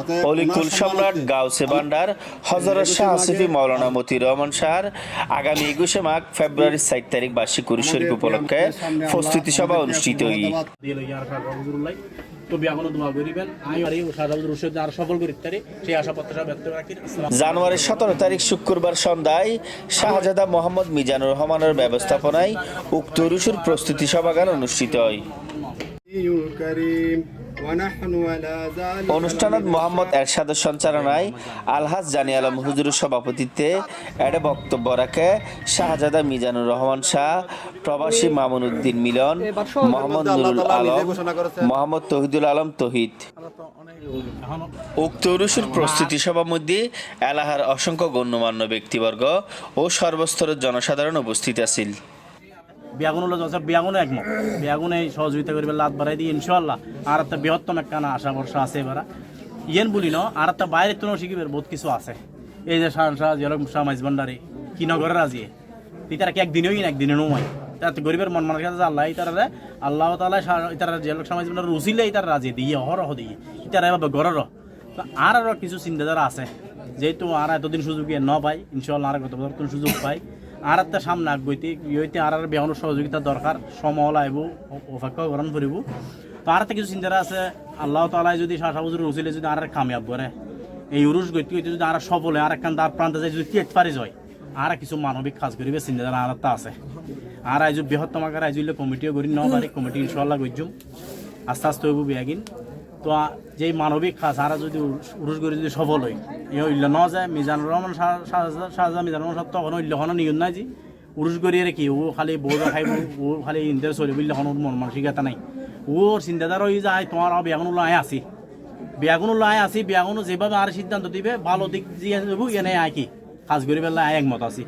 অতএব অলিকুল সম্রাট গাউসে ভান্ডার হজরত শাহ আসিফি মাওলানা মতি রহমান শাহর আগামী একুশে মাঘ ফেব্রুয়ারির সাত তারিখ বার্ষিক কুরু শরীফ উপলক্ষে প্রস্তুতি সভা অনুষ্ঠিত হই। জানুয়ারির সতেরো তারিখ শুক্রবার সন্ধ্যায় শাহজাদা মোহাম্মদ মিজানুর রহমানের ব্যবস্থাপনায় উক্ত রুশুর প্রস্তুতি সভাগান অনুষ্ঠিত হয়। অনুষ্ঠানত মোহাম্মদ এরশাদের সঞ্চালনায় আলহাজ জানি আলম হুজুরের সভাপতিত্বে এডে বক্তব্য রাখে শাহজাদা মিজানুর রহমান শাহ প্রবাসী মামুন উদ্দিন মিলন মোহাম্মদ নুরুল আলম মোহাম্মদ তহিদুল আলম তহিদ। উক্ত অনুষ্ঠান প্রস্তুতি সভার মধ্যে এলাহার অসংখ্য গণ্যমান্য ব্যক্তিবর্গ ও সর্বস্তরের জনসাধারণ উপস্থিত আছিল। বিয়াগুন হলো যথেষ্ট বিয়াগুনো একমত। বিয়াগুনে সহযোগিতা করিবে, লাত বাড়াই দিয়ে ইনশাল্লাহ আর একটা বৃহত্তম একখানা আশা ভরসা আছে এবারা। ইয়েন বলি ন, আর একটা বাইরে তো শিখিবের বহুত কিছু আছে। এই যে শাহ শাহ যেরকম শাহ মাইজ ভান্ডারে, কি নগরের আজিয়ে তুই তারা কি একদিনেও না একদিনে নয় তার গরিবের মন মানসিক আছে আল্লাহ তারা আল্লাহ তালা তারা জেলক সমাজ ভান্ডার রুচিলে তারা রাজি দিয়ে অহরহ দিয়ে। তারা এবার গরর তো আর আরও কিছু চিন্তাধারা আছে। যেহেতু আর এতদিন সুযোগ ন পাই ইনশাল্লাহ আর গত বছর সুযোগ পাই আর একটা সামনে আগবইতে ইয়েতে আর আর বেহনের সহযোগিতা দরকার সমল আইব অপেক্ষা গ্রহণ করিব। তো আর একটা কিছু চিন্তাধারা আছে, আল্লাহ তালাই যদি শাহ সাবুজুর রুচিলে যদি আর কামিয়াব করে, এই উরুষ গতি গতি যদি আর সফল আর একখান তার প্রান্তে যায় যদি তিয়াত পারি যায়, আর কিছু মানবিক কাজ করিবে চিন্তাধারা আর একটা আছে। আর আইজ বৃহত্তম আকার আইজ কমিটিও করি ন কমিটি ইনশাল্লাহ গজ্জুম। আস্তে আস্তে হইব বিয়াগিন। তো যেই মানবিক কাজ, আর যদি উরুষ করে যদি সফল হয়, এ হইলে ন যায় মিজানুর রহমান শাহ- শাহ- শাহজাহান মিজানুর রহমান তখন হইলে হন নিয়ন নাই যে উরুষ করি আর কি, ও খালি বউরা খাইব ও খালি ইন্টার চলিব বললে হন মন মানসিকতা নাই। ওর চিন্তাধারা হয়ে যায় তোমার বিয়াগুন আয় আসি বিয়াগুন আয় আসি বিয়াগুন যেভাবে আর সিদ্ধান্ত দিবে, ভালো দিক দেবো এনে আয় কি, কাজ করি পেলে আয় একমত আছি।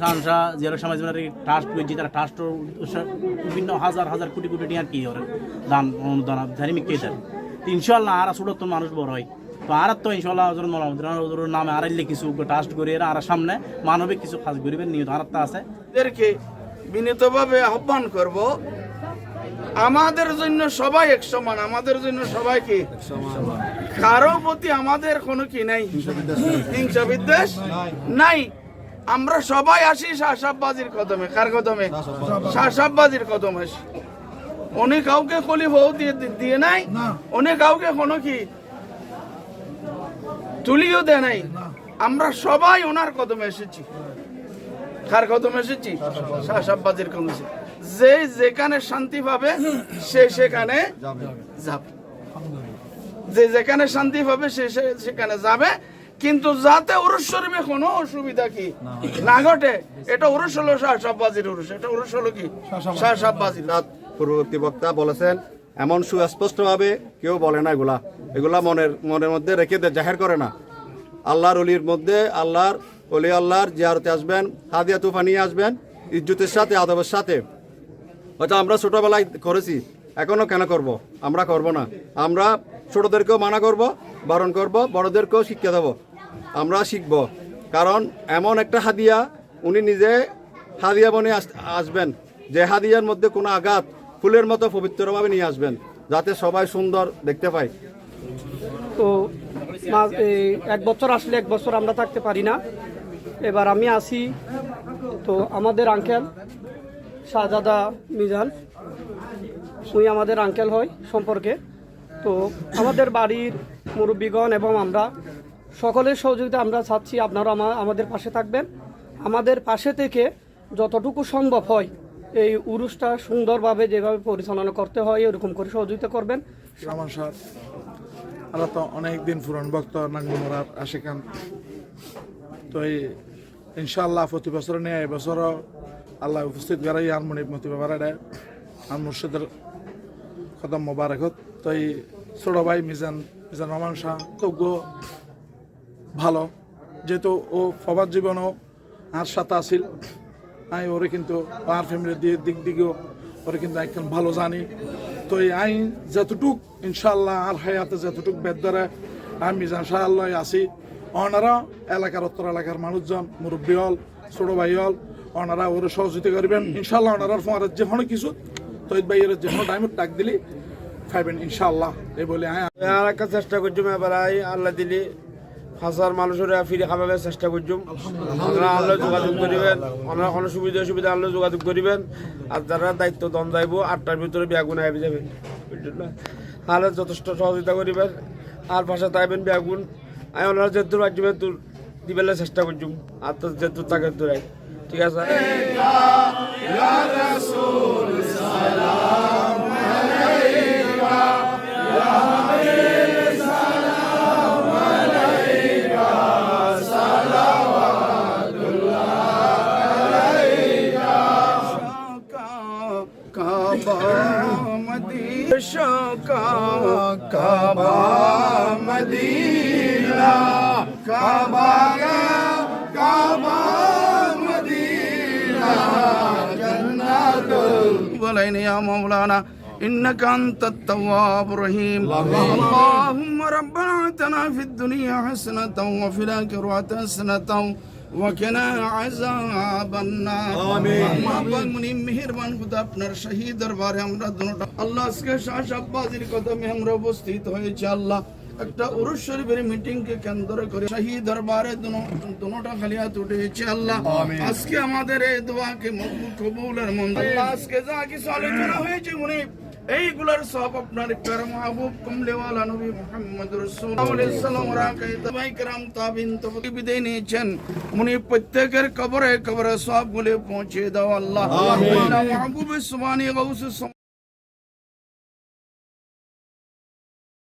সানসা জিয়ারক সমাজ ট্রাস্ট করছি তারা ট্রাস্টের বিভিন্ন হাজার হাজার কোটি কোটি টাকা কি করে দান, অনুদান, জানি কে ইনশাল্লাহ আর তো মানুষ বড় হয়। তো আর তো ইনশাল্লাহ হজরত মোলামুদ্দিন নামে আর কিছু ট্রাস্ট করি এরা আর সামনে মানবিক কিছু কাজ করিবে নিয়ত আর আছে। এদেরকে বিনীতভাবে আহ্বান করব আমাদের জন্য সবাই এক সমান আমাদের জন্য সবাই কি? কারও প্রতি আমাদের কোনো কি নাই? হিংসা বিদ্বেষ নাই। আমরা সবাই আসি শাহসাববাজির কদমে কার কদমে? শাহসাববাজির কদমে। আসি উনি কাউকে কলি বউ দিয়ে দিয়ে নাই উনি কাউকে কোনো কি তুলিও দেয় নাই। আমরা সবাই ওনার কদমে এসেছি। কার কদমে এসেছি? শাহসাব্বাজির কদমে যে যেখানে শান্তি পাবে সে সেখানে যাবে। যে যেখানে শান্তি পাবে সে সেখানে যাবে। কিন্তু যাতে উরুষ শরীফে কোনো অসুবিধা কি? না। ঘটে। এটা উরুষ হলো শাহসাব্বাজির উরুষ এটা উরুষ হলো কি? শাহসাব্বাজির রাত। পূর্ববর্তী বক্তা বলেছেন, এমন সুস্পষ্টভাবে কেউ বলে না এগুলা। এগুলা মনের মনের মধ্যে রেখে দে, জাহের করে না। আল্লাহর অলির মধ্যে আল্লাহর অলি আল্লাহর জিয়ারতে আসবেন, হাদিয়া তুফা নিয়ে আসবেন, ইজ্জতের সাথে, আদবের সাথে। হয়তো আমরা ছোটোবেলায় করেছি এখনও কেন করব? আমরা করব না। আমরা ছোটোদেরকেও মানা করব, বারণ করব, বড়দেরকেও শিক্ষা দেব। আমরা শিখব। কারণ এমন একটা হাদিয়া, উনি নিজে হাদিয়া বনে আস- আসবেন। যে হাদিয়ার মধ্যে কোনো আঘাত ফুলের মতো পবিত্রভাবে নিয়ে আসবেন, যাতে সবাই সুন্দর দেখতে পায়। তো এক বছর আসলে এক বছর আমরা থাকতে পারি না। এবার আমি আসি, তো আমাদের আঙ্কেল শাহজাদা মিজান, উনি আমাদের আঙ্কেল হয় সম্পর্কে। তো আমাদের বাড়ির মুরব্বীগণ এবং আমরা সকলের সহযোগিতা আমরা চাচ্ছি, আপনারা আমাদের পাশে থাকবেন। আমাদের পাশে থেকে যতটুকু সম্ভব হয় এই উরুসটা সুন্দরভাবে যেভাবে পরিচালনা করতে হয়, এরকম করে সহযোগিতা করবেন। রহমান সাহ আমরা তো অনেক দিন পুরান ভক্ত নাঙ্গমরার আশিকান তো এই ইনশাআল্লাহ প্রতি বছর নিয়ে এবছরও আল্লাহ উপস্থিত করাই আর মনিব মতি বাবারে আর মুর্শিদের কদম মোবারকত তো এই ছোট ভাই মিজান মিজান রহমান শাহ, তো ভালো। যেহেতু ও সবার জীবনও আর সাথে আসিল আমি ওরে কিন্তু আর ফ্যামিলির দিয়ে দিক দিকেও, ওরে কিন্তু একদম ভালো জানি। তো এই আইন যতটুক ইনশাল্লাহ আর হায়াতে যতটুক বেদরে আমি মিজান শাহ আল্লাহ আসি ওনারা এলাকার উত্তর এলাকার মানুষজন, মুরব্বী হল, ছোট ভাই হল ওনারা ওরে সহযোগিতা করবেন। ইনশাল্লাহ ওনারার ফোনের যে কোনো কিছু তো ভাইয়ের যে কোনো টাইমে ডাক দিলি, খাইবেন ইনশাআল্লাহ। এই বলে আর একটা চেষ্টা করছি আল্লাহ দিলি। হাজার মানুষের ফিরে খাবার চেষ্টা করছুম। আপনারা আল্লাহ যোগাযোগ করিবেন, আপনারা কোনো সুবিধা সুবিধা আল্লাহ যোগাযোগ করিবেন। আর যারা দায়িত্ব দন যাইব, আটটার ভিতরে বেগুন আইবে যাবেন তাহলে যথেষ্ট সহযোগিতা করিবেন। আর ভাষা তাইবেন বেগুন আমি ওনারা যেহেতু রাজ্যে দূর দিবেলে চেষ্টা করছুম। আর তো যেহেতু তাকে দূরাই ঠিক আছে? Kaaba Medina শোকা Kaaba Medina Kaaba Kaaba Medina جنات ولين يا مولانا إنك أنت التواب الرحيم اللهم ربنا آتنا في الدنيا حسنة وفي الآخرة حسنة وقنا عذاب النار آمين মুনি মেহেরবান খুদা আপনার শহীদ দরবারে আমরা দুটো আল্লাহ আজকে শাহ আব্বাসির কদমে আমরা উপস্থিত হয়েছে আল্লাহ একটা উরুস শরীফের মিটিং কে কেন্দ্র করে শহীদ দরবারে দুটোটা খালিয়াত উঠেছে আল্লাহ আজকে আমাদের এই দোয়াকে মকবুল কবুলের মন আল্লাহ আজকে যা কিছু আলোচনা হয়েছে মুনি এইগুলার সব আপনার কর মাহবুব কমলেওয়ালা নবী মোহাম্মদ রসুলাম তাবিন তবি বিদায় নিয়েছেন। উনি প্রত্যেকের কবরে কবরে সবগুলি পৌঁছে দাও আল্লাহ। মাহবুব সুবানি গৌস